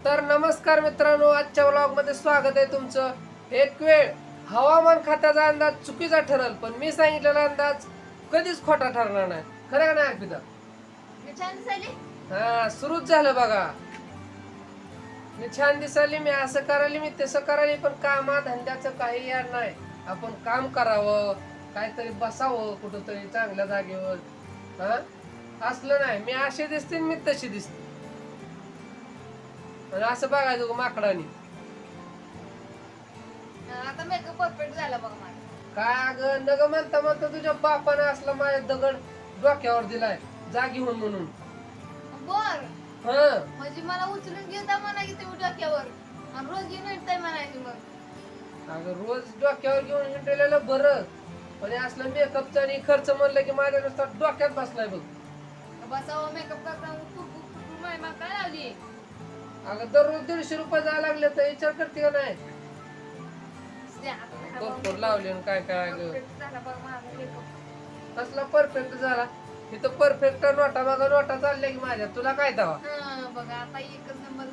तर नमस्कार मित्रांनो आजच्या व्लॉगमध्ये स्वागत आहे तुमचं. एक वेळ हवामान खात्याचा अंदाज चुकीचा ठरल पण मी सांगितलेला अंदाज कधीच खोटा ठरणार नाही. खरं का नाही अर्पिता हा सुरूच झालं बघा. मी छान दिसाली मी असं करायली मी तसं करायली पण कामा धंद्याचं काही यार नाही. आपण काम करावं काहीतरी बसावं कुठंतरी चांगल्या जागेवर. हा? असलं नाही मी अशी दिसते मी तशी दिसते. आणि असं बघायचं गं माकडानी? आता मेकअप परफेक्ट झाला बघ माझा. काय अगं? नग म्हणता म्हणता तुझ्या बापाने असला माझ्या दगड डोक्यावर दिलाय जा घेऊन म्हणून. बर. हा. म्हणजे मला उचलून घेता म्हणा की तुम्ही डोक्यावर. आणि रोज घेऊन येताय म्हणायची मग. अगं रोज डोक्यावर घेऊन हिंडलेलं बरं. पण हे असलं मेकअपचा आणि खर्च म्हणलं की माझ्या नुसता डोक्यात बसलाय बघ. बसावं मेकअप करता माय मा काय लावली? अगं दररोज दीडशे रुपये जायला लागले तर विचार करते का नाही? भरपूर लावले आणि काय काय अगं? माझा कसला परफेक्ट झाला? इथं परफेक्ट नोटा बघा नोटा चालल्या की माझ्या. तुला काय दावा? बघा आता एकच नंबर